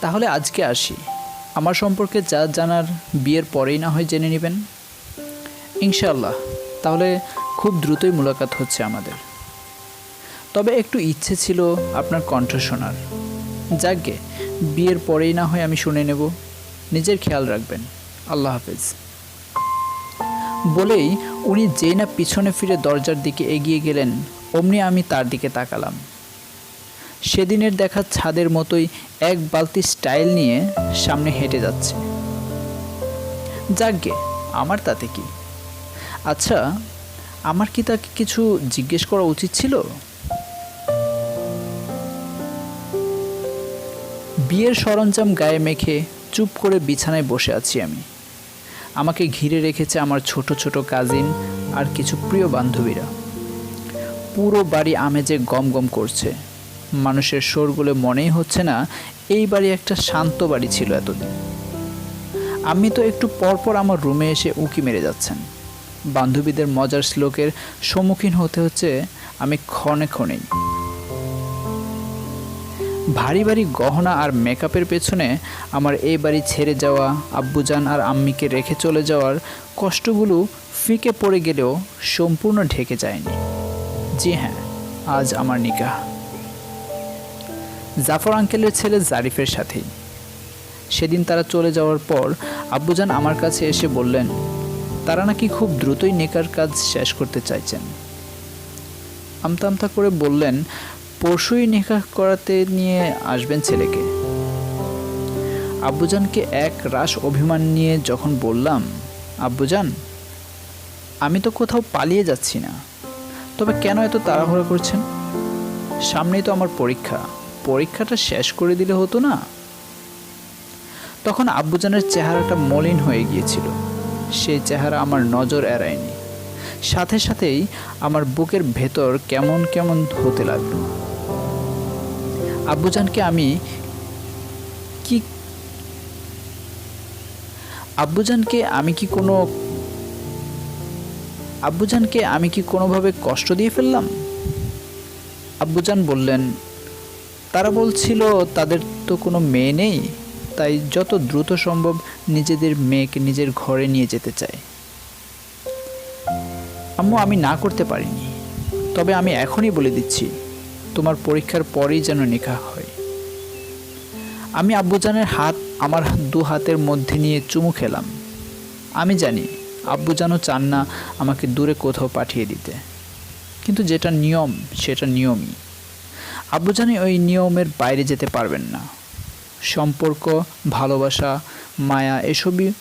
তাহলে আজকে আসি। আমার সম্পর্কে যা জানার বিয়ের পরেই না হয় জেনে নেবেন। ইনশাল্লাহ তাহলে খুব দ্রুতই মোলাকাত হচ্ছে আমাদের। তবে একটু ইচ্ছে ছিল আপনার কণ্ঠ শোনার। যাকগে, বিয়ের পরেই না হয় আমি শুনে নেব। নিজের খেয়াল রাখবেন। আল্লাহ হাফেজ। বলেই উনি যেই না পিছনে ফিরে দরজার দিকে এগিয়ে গেলেন অমনি আমি তার দিকে তাকালাম। সেদিনের দেখা ছাদের মতোই এক বালতি স্টাইল নিয়ে সামনে হেঁটে যাচ্ছে। যাকগে আমার তাতে কি? আচ্ছা আমার কি তাকে কিছু জিজ্ঞেস করা উচিত ছিল? বিয়ের সরঞ্জাম গায়ে মেখে চুপ করে বিছানায় বসে আছি আমি। আমাকে ঘিরে রেখেছে আমার ছোট ছোট কাজিন আর কিছু প্রিয় বান্ধবীরা। পুরো বাড়ি আমেজে গম গম করছে। মানুষের শোরগুলো মনেই হচ্ছে না, এই বাড়ি একটা শান্ত বাড়ি ছিল এতদিন। আমি তো একটু পরপর আমার রুমে এসে উকি মেরে যাচ্ছেন। বান্ধবীদের মজার শ্লোকের সম্মুখীন হতে হচ্ছে আমি ক্ষণে ক্ষণেই। ভারী ভারী গহনা আর মেকআপের পেছনে আমার এই বাড়ি ছেড়ে যাওয়া, আব্বুজান আর আম্মিকে রেখে চলে যাওয়ার কষ্টগুলো ফিকে পড়ে গেলেও সম্পূর্ণ ঢেকে যায়নি। জি হ্যাঁ আজ আমার নিকাহ। জাফর আঙ্কেলের ছেলে জারিফের সাথেই। সেদিন তারা চলে যাওয়ার পর আব্বুজান আমার কাছে এসে বললেন, তারা নাকি খুব দ্রুতই নেকার কাজ শেষ করতে চাইছেন। আমতা আমতা করে বললেন, পরশুই নিকাহ করাতে নিয়ে আসবেন ছেলেকে। আব্বুজানকে এক রাস অভিমান নিয়ে যখন বললাম, আব্বুজান, আমি তো কোথাও পালিয়ে যাচ্ছি না। তবে কেন এত তাড়াহুড়া করছেন? সামনেই তো আমার পরীক্ষা। পরীক্ষাটা শেষ করে দিলে হতো না? তখন আব্বুজানের চেহারাটা মলিন হয়ে গিয়েছিল। সেই চেহারা আমার নজর এড়ায়নি। সাথে সাথেই আমার বুকের ভেতর কেমন কেমন হতে লাগল। আব্বুজানকে আমি কি আব্বুজানকে আমি কি কোনো আব্বুজানকে আমি কি কোনোভাবে কষ্ট দিয়ে ফেললাম? আব্বুজান বললেন, তারা বলছিল তাদের তো কোনো মেয়ে নেই, তাই যত দ্রুত সম্ভব নিজেদের মেয়েকে নিজের ঘরে নিয়ে যেতে চায় আম্মু, আমি না করতে পারিনি, তবে আমি এখনই বলে দিচ্ছি, তোমার পরীক্ষার পরেই যেন নিকাহ হয়। আমি আব্বুজানের হাত আমার দু হাতের মধ্যে নিয়ে চুমু খেলাম। আমি জানি আব্বুজানও চান না আমাকে দূরে কোথাও পাঠিয়ে দিতে। কিন্তু যেটা নিয়ম, সেটা নিয়মই। আব্বুজানি ওই নিয়মের বাইরে যেতে পারবেন না। সম্পর্ক, ভালোবাসা, মায়া, এসবই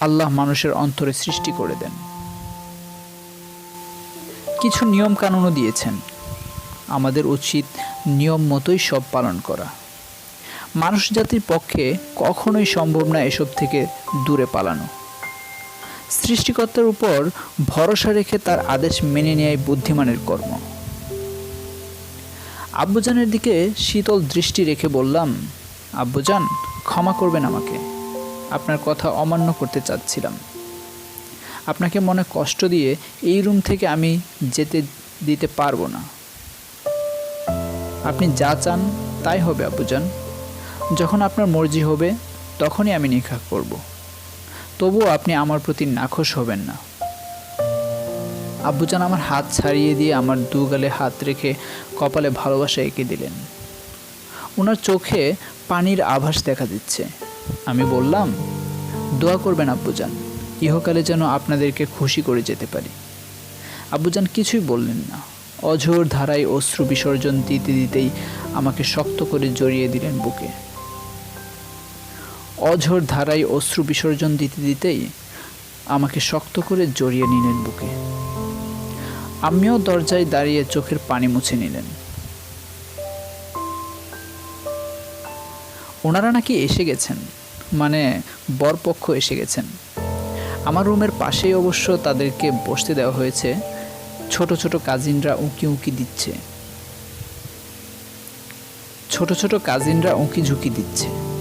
আল্লাহ মানুষের অন্তরে সৃষ্টি করে দেন। কিছু নিয়ম কানুনও দিয়েছেন। আমাদের উচিত নিয়ম মতোই সব পালন করা। মানুষ জাতির পক্ষে কখনোই সম্ভব না এসব থেকে দূরে পালানো। সৃষ্টিকর্তার উপর ভরসা রেখে তার আদেশ মেনে নেয় বুদ্ধিমানের কর্ম। আব্বুজানের দিকে শীতল দৃষ্টি রেখে বললাম, আব্বুজান, ক্ষমা করবেন আমাকে। আপনার কথা অমান্য করতে চাচ্ছিলাম। আপনাকে মনে কষ্ট দিয়ে এই রুম থেকে আমি যেতে দিতে পারব না। আপনি যা চান তাই হবে, আব্বুজান। যখন আপনার মর্জি হবে, তখনই আমি নিখা করব। তবুও আপনি আমার প্রতি নাখোশ হবেন না। আব্বুজান আমার হাত ছাড়িয়ে দিয়ে আমার দু গালে হাত রেখে কপালে ভালোবাসা এঁকে দিলেন। ওনার চোখে পানির আভাস দেখা দিচ্ছে। আমি বললাম, দোয়া করবেন আব্বুজান, ইহকালে যেন আপনাদেরকে খুশি করে যেতে পারি। আব্বুজান কিছুই বললেন না। অঝোর ধারায় অশ্রু বিসর্জন দিতে দিতেই আমাকে শক্ত করে জড়িয়ে দিলেন বুকে। অঝোর ধারায় অশ্রু বিসর্জন দিতে দিতেই আমাকে শক্ত করে জড়িয়ে নিলেন বুকে। আমিও দরজায় দাঁড়িয়ে চোখের পানি মুছে নিলেন। ওনারা নাকি এসে গেছেন মানে বরপক্ষ এসে গেছেন। আমার রুমের পাশেই অবশ্য তাদেরকে বসতে দেওয়া হয়েছে, ছোট ছোট কাজিনরা উঁকি উঁকি দিচ্ছে। ছোট ছোট কাজিনরা উঁকি ঝুঁকি দিচ্ছে।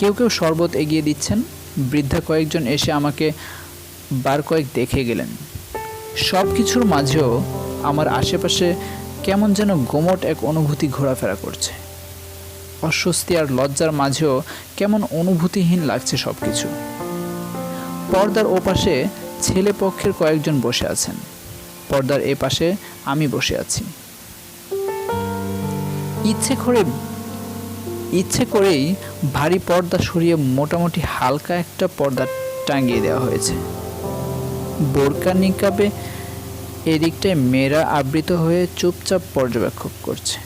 কেউ কেউ শরবত এগিয়ে দিচ্ছেন। বৃদ্ধা কয়েকজন এসে আমাকে বার কয়েক দেখে গেলেন। সব কিছুর মাঝেও আমার আশেপাশে কেমন যেন গোমট এক অনুভূতি ঘোরাফেরা করছে। অস্বস্তি আর লজ্জার মাঝেও কেমন অনুভূতিহীন লাগছে সব কিছু পর্দার ওপাশে ছেলে পক্ষের কয়েকজন বসে আছেন। পর্দার এ পাশে আমি বসে আছি। ইচ্ছে করে ইচ্ছে করেই ভারী পর্দা সরিয়ে মোটামুটি হালকা একটা পর্দা টাঙিয়ে দেওয়া হয়েছে। বোরকা নিকাবে এদিকটায় মেয়েরা আবৃত হয়ে চুপচাপ পর্যবেক্ষণ করছে।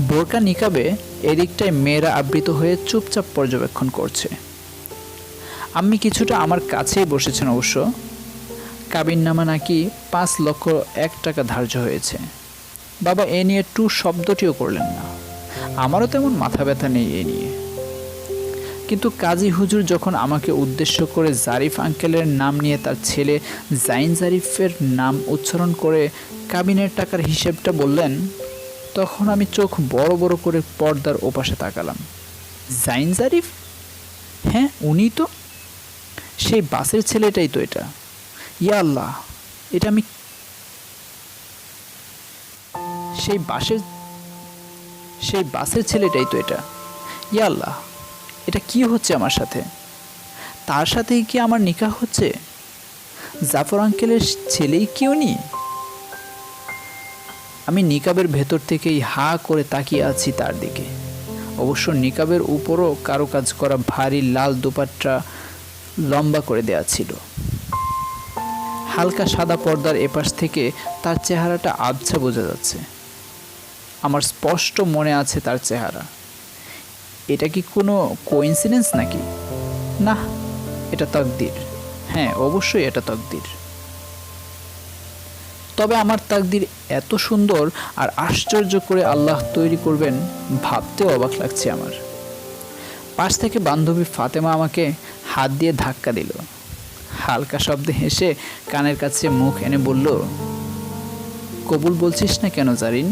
বোরকা নিকাবে এদিকটায় মেয়েরা আবৃত হয়ে চুপচাপ পর্যবেক্ষণ করছে। আমি কিছুটা আমার কাছেই বসেছেন অবশ্য। কাবিন নামা নাকি পাঁচ লক্ষ এক টাকা ধার্য হয়েছে। বাবা এ নিয়ে টু শব্দটিও করলেন না। আমারও তেমন মাথা ব্যথা নেই এ নিয়ে। কিন্তু কাজী হুজুর যখন আমাকে উদ্দেশ্য করে জারিফ আঙ্কেলের নাম নিয়ে তার ছেলে জাইন জারিফের নাম উচ্চারণ করে কাবিনের টাকার হিসেবটা বললেন, তখন আমি চোখ বড় বড় করে পর্দার ওপাশে তাকালাম। জাইন জারিফ? হ্যাঁ উনি তো? সেই বাসের ছেলেটাই তো এটা। ইয়া আল্লাহ, এটা আমি সেই বাসের সেই বাসের ছেলেটাই তো এটা। ইয়া আল্লাহ, এটা কি হচ্ছে আমার সাথে? তার সাথেই কি আমার নিকাহ হচ্ছে? জাফর আঙ্কেলের ছেলেই কি উনি? আমি নিকাবের ভেতর থেকেই হা করে তাকিয়ে আছি তার দিকে। অবশ্য নিকাবের উপরও কারও কাজ করা ভারী লাল দুপাট্টা লম্বা করে দেয়া ছিল। হালকা সাদা পর্দার এপাশ থেকে তার চেহারাটা আবছা বোঝা যাচ্ছে। আমার স্পষ্ট মনে আছে তার চেহারা। এটা কি কোনো কোইন্সিডেন্স নাকি? না, এটা তকদির। হ্যাঁ অবশ্যই এটা তকদির। তবে আমার তাকদির এত সুন্দর আর আশ্চর্য করে আল্লাহ তৈরি করবেন ভাবতেও অবাক লাগছে আমার। পাশ থেকে বান্ধবী ফাতেমা আমাকে হাত দিয়ে ধাক্কা দিল। হালকা শব্দে হেসে কানের কাছে মুখ এনে বলল, কবুল বলছিস না কেন জারিন?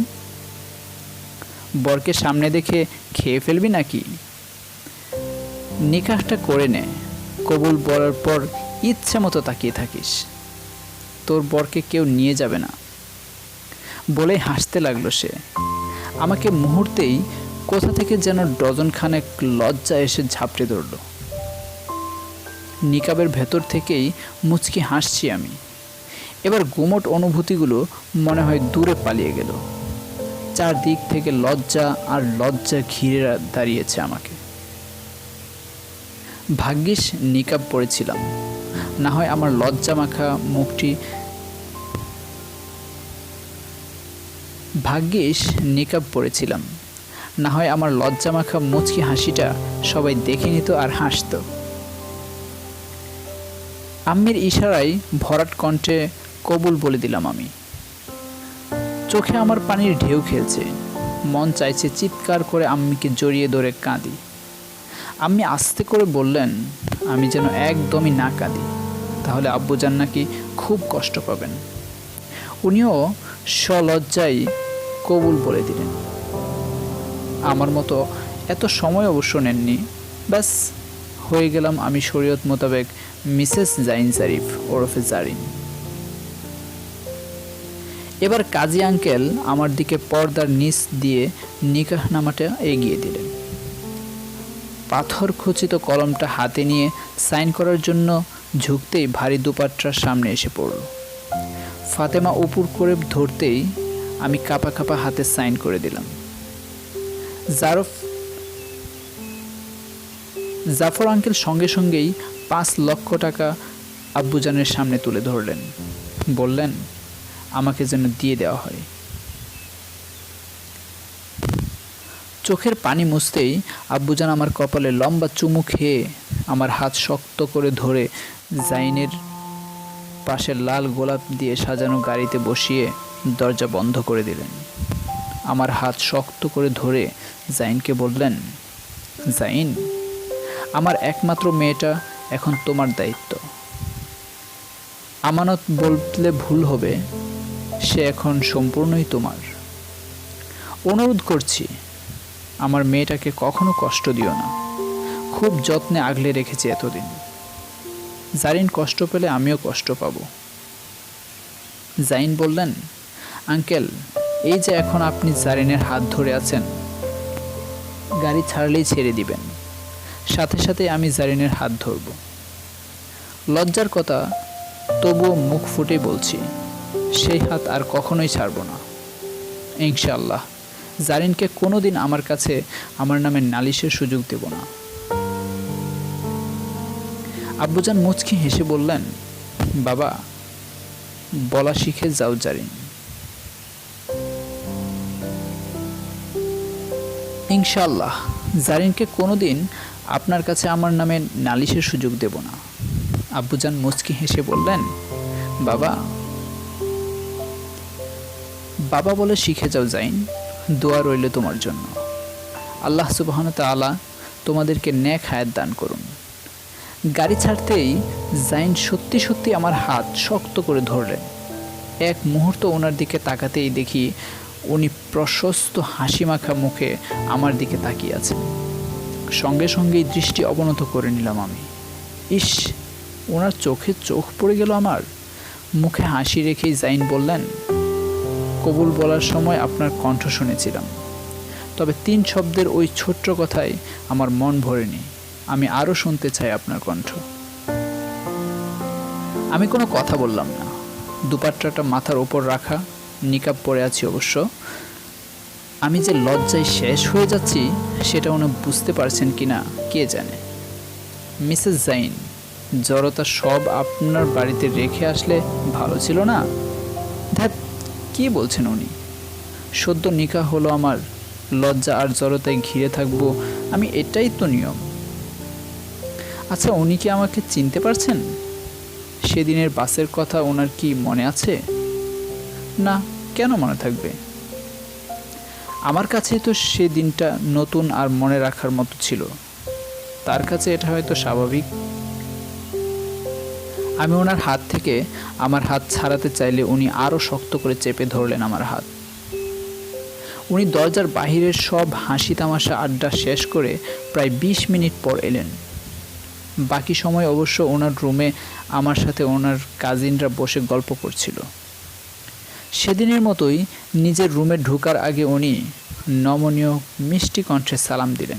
বরকে সামনে দেখে খেয়ে ফেলবি নাকি? নিকাহটা করে নে। কবুল বলার পর ইচ্ছে মতো তাকিয়ে থাকিস। তোর বরকে কেউ নিয়ে যাবে না। বলেই হাসতে লাগল সে। আমাকে মুহূর্তেই কোথা থেকে যেন ডজন খানেক লজ্জা এসে ঝাপটে ধরল। নিকাবের ভেতর থেকেই মুচকি হাসছি আমি। এবার গুমট অনুভূতিগুলো মনে হয় দূরে পালিয়ে গেল। চারদিক থেকে লজ্জা আর লজ্জা ঘিরে দাঁড়িয়েছে আমাকে। ভাগ্যিস নিকাব পড়েছিলাম। না হয় আমার লজ্জা মাখা মুখটি ভাগ্যিস নিকাব পড়েছিলাম। না হয় আমার লজ্জা মাখা মুচকি হাসিটা সবাই দেখে নিত আর হাসত। আম্মির ইশারায় ভরাট কণ্ঠে কবুল বলে দিলাম আমি। চোখে আমার পানির ঢেউ খেলছে। মন চাইছে চিৎকার করে আম্মিকে জড়িয়ে ধরে কাঁদি। আম্মি আস্তে করে বললেন, আমি যেন একদমই না কাঁদি, তাহলে আব্বুজান নাকি খুব কষ্ট পাবেন। উনিও সলজ্জায় কবুল বলে দিলেন। আমার মতো এত সময় অবশ্য নেননি। ব্যাস, হয়ে গেলাম আমি শরীয়ত মোতাবেক মিসেস জাইন জারিফ ওরফে জারিন। এবার কাজী আঙ্কেল আমার দিকে পর্দার নিচ দিয়ে নিকাহনামাটা এগিয়ে দিলেন। পাথর খচিত কলমটা হাতে নিয়ে সাইন করার জন্য ঝুঁকতেই ভারী দুপাট্রার সামনে এসে পড়ল। ফাতেমা উপুর করে ধরতেই আমি কাপা কাপা হাতে সাইন করে দিলাম। জারফ জাফর আঙ্কেল সঙ্গে সঙ্গেই পাঁচ লক্ষ টাকা আব্বুজানের সামনে তুলে ধরলেন। বললেন আমাকে যেন দিয়ে দেওয়া হয়। চোখের পানি মুছতেই আব্বুজান আমার কপালে লম্বা চুমু খেয়ে আমার হাত শক্ত করে ধরে জাইনের পাশে লাল গোলাপ দিয়ে সাজানো গাড়িতে বসিয়ে দরজা বন্ধ করে দিলেন। আমার হাত শক্ত করে ধরে জাইনকে বললেন, জাইন, আমার একমাত্র মেয়েটা এখন তোমার দায়িত্ব। আমানত বললে ভুল হবে সে এখন সম্পূর্ণই তোমার। অনুরোধ করছি, আমার মেয়েটাকে কখনো কষ্ট দিও না। খুব যত্নে আগলে রেখেছি এতদিন। জারিন কষ্ট পেলে আমিও কষ্ট পাবো। জাইন বললেন, আঙ্কেল, এই যে এখন আপনি জারিনের হাত ধরে আছেন, গাড়ি ছাড়লেই ছেড়ে দিবেন। সাথে সাথে আমি জারিনের হাত ধরব। লজ্জার কথা, তবুও মুখ ফুটে বলছি সেই হাত আর কখনোই ছাড়ব না। ইনশাআল্লাহ, জারিনকে কোনোদিন আমার কাছে আমার নামে নালিশের সুযোগ দেব না। আব্বুজান মুচকি হেসে বললেন, বাবা, বলা শিখে যাও জারিন। ইনশাল্লাহ জারিনকে কোনোদিন আপনার কাছে আমার নামে নালিশের সুযোগ দেব না। আব্বুজান মুচকি হেসে বললেন, বাবা বাবা বলে শিখে যাও জাইন, দোয়া রইল তোমার জন্য। আল্লাহ সুবাহন তালা তোমাদেরকে ন্যাক হায়াত দান করুন। গাড়ি ছাড়তেই জাইন সত্যি সত্যি আমার হাত শক্ত করে ধরলেন। এক মুহূর্ত ওনার দিকে তাকাতেই দেখি উনি প্রশস্ত হাসি মাখা মুখে আমার দিকে তাকিয়ে আছেন। সঙ্গে সঙ্গেই দৃষ্টি অবনত করে নিলাম আমি। ইস, ওনার চোখে চোখ পড়ে গেল আমার। মুখে হাসি রেখেই জাইন বললেন কবুল বলার সময় আপনার কণ্ঠ শুনেছিলাম। তবে তিন শব্দের ওই ছোট্ট কথায় আমার মন ভরেনি। আমি আরও শুনতে চাই আপনার কণ্ঠ। আমি কোনো কথা বললাম না। দুপাট্টাটা মাথার ওপর রাখা, নিকাব পরে আছি অবশ্য। আমি যে লজ্জায় শেষ হয়ে যাচ্ছি, সেটা উনি বুঝতে পারছেন কি না কে জানে? মিসেস জাইন, জড়তা সব আপনার বাড়িতে রেখে আসলে ভালো ছিল না? কি বলছেন উনি? সদ্য নিকা হলো আমার, লজ্জা আর জড়তায় ঘিরে থাকব, আমি এটাই তো নিয়ম। আচ্ছা উনি কি আমাকে চিনতে পারছেন? সেদিনের বাসের কথা ওনার কি মনে আছে? না, কেন মনে থাকবে? আমার কাছে তো সে দিনটা নতুন আর মনে রাখার মতো ছিল। তার কাছে এটা হয়তো স্বাভাবিক। আমি ওনার হাত থেকে আমার হাত ছাড়াতে চাইলে উনি আরও শক্ত করে চেপে ধরলেন আমার হাত। উনি দরজার বাহিরের সব হাসি তামাশা আড্ডা শেষ করে প্রায় বিশ মিনিট পর এলেন। বাকি সময় অবশ্য ওনার রুমে আমার সাথে ওনার কাজিনরা বসে গল্প করছিল। সেদিনের মতোই নিজের রুমে ঢোকার আগে উনি নমনীয় মিষ্টি কণ্ঠে সালাম দিলেন।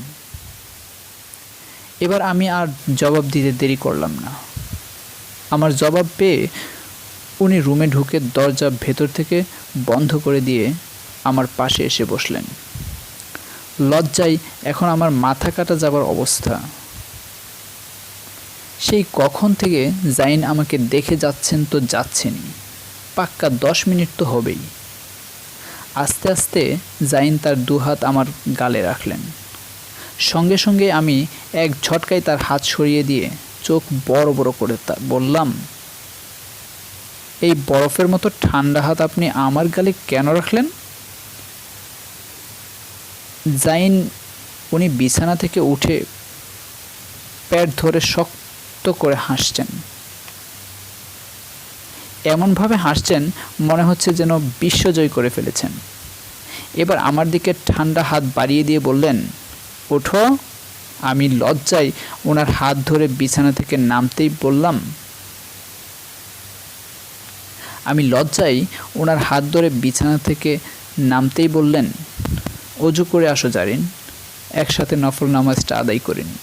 এবার আমি আর জবাব দিতে দেরি করলাম না। আমার জবাব পেয়ে উনি রুমে ঢুকে দরজা ভেতর থেকে বন্ধ করে দিয়ে আমার পাশে এসে বসলেন। লজ্জায় এখন আমার মাথা কাটা যাবার অবস্থা। সেই কখন থেকে জাইন আমাকে দেখে যাচ্ছেন তো যাচ্ছেনই। পাক্কা দশ মিনিট তো হবেই। আস্তে আস্তে জাইন তার দুহাত আমার গালে রাখলেন। সঙ্গে সঙ্গে আমি এক ঝটকায় তার হাত সরিয়ে দিয়ে চোখ বড় বড় করে বললাম, এই বরফের মতো ঠান্ডা হাত আপনি আমার গালে কেন রাখলেন? জাইন উনি বিছানা থেকে উঠে প্যাট ধরে শক্ত করে হাসছেন। এমনভাবে হাসছেন মনে হচ্ছে যেন বিশ্বজয় করে ফেলেছেন। এবার আমার দিকে ঠান্ডা হাত বাড়িয়ে দিয়ে বললেন, ওঠো। আমি লজ্জায় ওনার হাত ধরে বিছানা থেকে নামতেই বললাম, আমি লজ্জায় ওনার হাত ধরে বিছানা থেকে নামতেই বললেন, অজু করে আসো জারিন, একসাথে নফল নামাজটা আদায় করিনি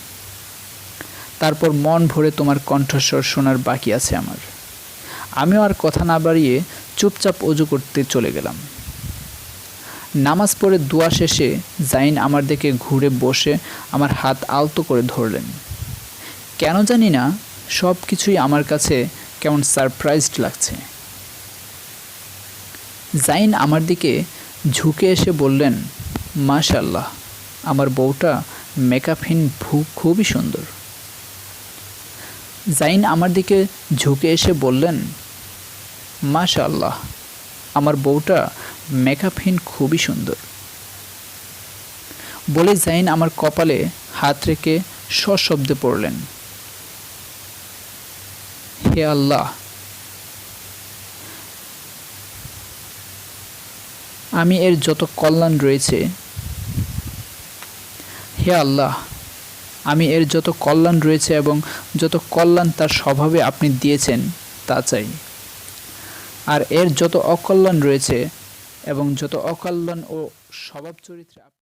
তারপর মন ভরে তোমার কণ্ঠস্বর শোনার বাকি আছে আমার। আমিও আর কথা না বাড়িয়ে চুপচাপ অজু করতে চলে গেলাম। নামাজ পড়ে দোয়া শেষে জাইন আমার দিকে ঘুরে বসে আমার হাত আলতো করে ধরলেন। কেন জানি না সব কিছুই আমার কাছে কেমন সারপ্রাইজড লাগছে। জাইন আমার দিকে ঝুঁকে এসে বললেন মাশাল্লাহ আমার বউটা মেকআপহীন ভু খুবই সুন্দর। জাইন আমার দিকে ঝুঁকে এসে বললেন মাশাল্লাহ আমার বউটা মেকআপহীন খুবই সুন্দর। বলে জাইন আমার কপালে হাত রেখে সশব্দে পড়লেন। হে আল্লাহ, আমি এর যত কল্যাণ রয়েছে, হে আল্লাহ, আমি এর যত কল্যাণ রয়েছে এবং যত কল্যাণ তার স্বভাবে আপনি দিয়েছেন তা চাই। আর এর যত অকল্যাণ রয়েছে এবং যত অকল্যাণ ও স্বভাব চরিত্রে